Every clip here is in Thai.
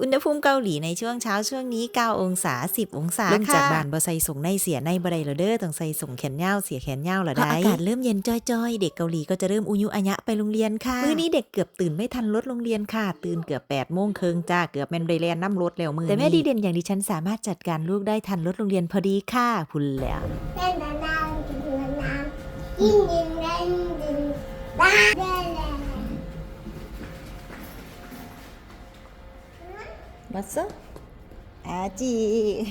อุณหภูมิเกาหลีในช่วงเช้าช่วงนี้ 9 องศา 10 องศาเริ่มจากบ้านบ่ใส่ส่งในเสียในบ่ได้แล้วเด้อต้องใส่ส่งแขนยาวเสียแขนยาวแล้วได้อากาศเริ่มเย็นจ้อยๆ เด็กเกาหลีก็จะเริ่มอุยุอัญะไปโรงเรียนค่ะมื้อนี้เด็กเกือบตื่นไม่ทันรถโรงเรียนค่ะ ตื่นเกือบ8โมงครึ่งจ้าเกือบแม่นได้แล่นน้ำรถแล้วมือแต่แม่ดีเด่นอย่างดิฉันสามารถจัดการลูกได้ทันรถโรงเรียนพอดีค่ะพุ่นแล้วเล่นน้ำน้ำกินน้ำกินดินเล่นดินบ้า 봤어? 아직.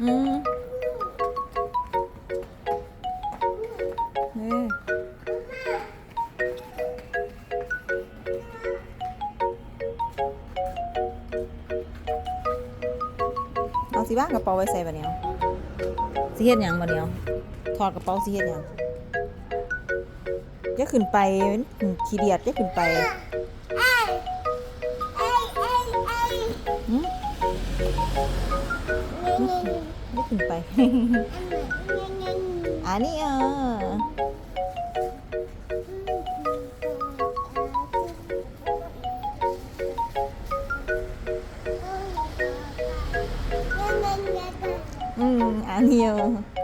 음. 네. Con si bác gặp bò bay xe vào nèo Si hết nhàng vào nèo ว้ใส่บะเนียวสิเฮ็ดหยังบะเนียวถอดกระเป๋าสิเฮ็ดหยังอย่าขึ้นไปมันขี้เดียดอย่าขึ้นไปเอ้ยเอ้ยเอ้ยเอ้ยหึนี่นี่อย่าขึ้นไปนี่นี่อันนี้เอออืมอันนี้เออ